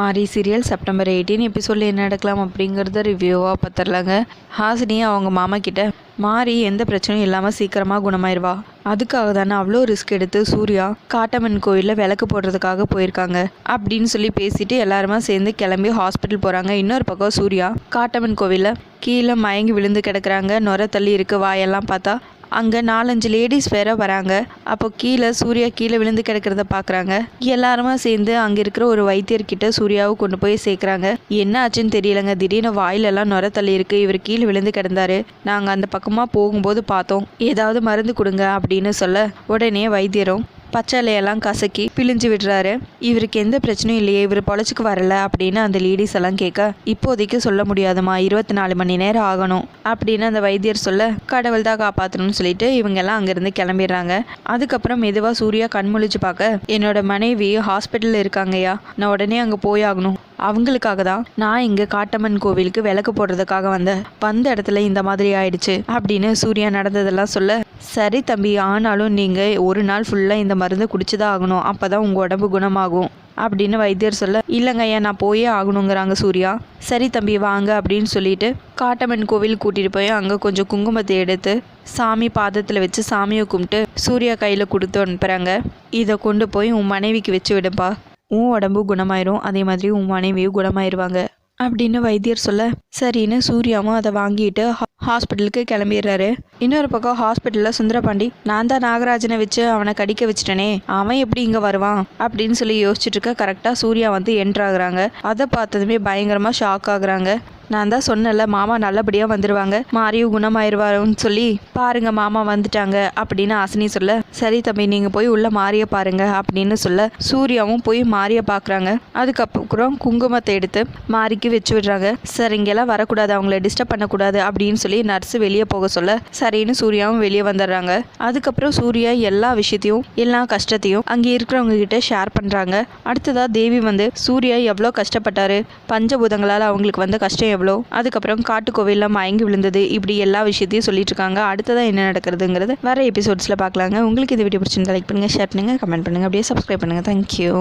மாரி serial September eighteen எபிசோடில் என்ன நடக்கலாம் அப்படிங்கிறத ரிவ்யூவாக பார்த்துடலாங்க. ஹாசினி அவங்க மாமா கிட்ட மாறி எந்த பிரச்சனையும் இல்லாமல் சீக்கிரமாக குணமாயிருவா. அதுக்காக தானே அவ்வளோ ரிஸ்க் எடுத்து சூர்யா காட்டம்மன் கோயிலில் விளக்கு போடுறதுக்காக போயிருக்காங்க. அப்படின்னு சொல்லி பேசிட்டு எல்லாருமா சேர்ந்து கிளம்பி ஹாஸ்பிட்டல் போகிறாங்க இன்னொரு பக்கம் சூர்யா காட்டம்மன் கோவிலில் கீழே மயங்கி விழுந்து கிடக்குறாங்க. நுர தள்ளி இருக்கு வாயெல்லாம் பார்த்தா அங்கே நாலஞ்சு லேடிஸ் வேற வராங்க. அப்போ கீழே சூர்யா கீழே விழுந்து கிடக்கிறத பார்க்குறாங்க எல்லாருமா சேர்ந்து அங்கே இருக்கிற ஒரு வைத்தியர்கிட்ட சூர்யாவை கொண்டு போய் சேர்க்குறாங்க. என்ன ஆச்சுன்னு தெரியலங்க. திடீர்னு வாயிலெல்லாம் நுர தள்ளி இருக்கு. இவர் கீழே விழுந்து கிடந்தாரு. நாங்கள் அந்த பக்கமாக போகும்போது பார்த்தோம். ஏதாவது மருந்து கொடுங்க அப்படின்னு சொல்ல உடனே வைத்தியரும் பச்சை இலையெல்லாம் கசக்கி பிழிஞ்சு விடுறாரு. இவருக்கு எந்த பிரச்சனையும் இல்லையே இவர் பொழைச்சிக்கு வரல அப்படின்னு அந்த லேடிஸ் எல்லாம் கேட்க இப்போதைக்கு சொல்ல முடியாதுமா இருபத்தி நாலு மணி நேரம் ஆகணும் அப்படின்னு அந்த வைத்தியர் சொல்ல கடவுள் தான் காப்பாற்றணும்னு சொல்லிட்டு இவங்க எல்லாம் அங்கேருந்து கிளம்பிடுறாங்க. அதுக்கப்புறம் மெதுவாக சூர்யா கண்முழிச்சு பார்க்க என்னோட மனைவி ஹாஸ்பிட்டலில் இருக்காங்கய்யா நான் உடனே அங்கே போயாகணும். அவங்களுக்காக தான் நான் இங்கே காட்டம்மன் கோவிலுக்கு விளக்கு போடுறதுக்காக வந்தேன். வந்த இடத்துல இந்த மாதிரி ஆயிடுச்சு அப்படின்னு சூர்யா நடந்ததெல்லாம் சொல்ல சரி தம்பி ஆனாலும் நீங்கள் ஒரு நாள் ஃபுல்லாக இந்த மருந்து குடிச்சுதான் ஆகணும். அப்போ தான் உங்கள் உடம்பு குணமாகும். அப்படின்னு வைத்தியர் சொல்ல இல்லைங்க ஐயா நான் போயே ஆகணுங்கிறாங்க சூர்யா. சரி தம்பி வாங்க. அப்படின்னு சொல்லிட்டு காட்டம்மன் கோவில் கூட்டிகிட்டு போய் அங்கே கொஞ்சம் குங்குமத்தை எடுத்து சாமி பாதத்தில் வச்சு சாமியை கும்பிட்டு சூர்யா கையில் கொடுத்து அனுப்புகிறாங்க இதை கொண்டு போய் உன் மனைவிக்கு வச்சு விடுப்பா. உன் உடம்பு குணமாயிரும். அதே மாதிரி உன் மனைவியும் குணமாயிருவாங்க. அப்படின்னு வைத்தியர் சொல்ல சரின்னு சூர்யாவும் அதை வாங்கிட்டு ஹா- ஹாஸ்பிட்டலுக்கு கிளம்பிடுறாரு. இன்னொரு பக்கம் ஹாஸ்பிட்டலில் சுந்தரபாண்டி நான் தான் நாகராஜனை வச்சு அவனை கடிக்க வச்சிட்டனே அவன் எப்படி இங்கே வருவான்? அப்படின்னு சொல்லி யோசிச்சுட்டு இருக்க கரெக்டாக சூர்யா வந்து என்ட்ரு ஆகுறாங்க. அதை பார்த்ததுமே பயங்கரமாக ஷாக் ஆகுறாங்க. நான் தான் சொன்னல மாமா நல்லபடியாக வந்துடுவாங்க மாறியும் குணமாயிருவாருன்னு சொல்லி பாருங்க மாமா வந்துட்டாங்க அப்படின்னு ஆசினி சொல்ல சரி தம்பி நீங்கள் போய் உள்ள மாறிய பாருங்க அப்படின்னு சொல்ல சூர்யாவும் போய் மாறிய பார்க்குறாங்க அதுக்கப்புறம் குங்குமத்தை எடுத்து மாறிக்கு வச்சு விடுறாங்க. சார் இங்கெல்லாம் வரக்கூடாது அவங்கள டிஸ்டர்ப் பண்ணக்கூடாது அப்படின்னு சொல்லி நர்ஸு வெளியே போக சொல்ல சரின்னு சூர்யாவும் வெளியே வந்துடுறாங்க. அதுக்கப்புறம் சூர்யா எல்லா விஷயத்தையும் எல்லா கஷ்டத்தையும் அங்கே இருக்கிறவங்க கிட்ட ஷேர் பண்ணுறாங்க அடுத்ததா தேவி வந்து சூர்யா எவ்வளோ கஷ்டப்பட்டாரு? பஞ்சபூதங்களால் அவங்களுக்கு வந்த கஷ்டம் எவ்வளோ? அதுக்கப்புறம் காட்டுக்கோவிலில் மயங்கி விழுந்தது இப்படி எல்லா விஷயத்தையும் சொல்லிட்டு இருக்காங்க. அடுத்ததாக என்ன நடக்கிறதுங்கிறது வர எபிசோட்ஸில் பார்க்கலாங்க உங்களுக்கு உங்களுக்கு இந்த வீடியோ பிடிச்சிருந்தா லைக் பண்ணுங்கள் ஷேர் பண்ணுங்கள் கமெண்ட் பண்ணுங்கள் அப்படியே சப்ஸ்கிரைப் பண்ணுங்கள் தேங்க்யூ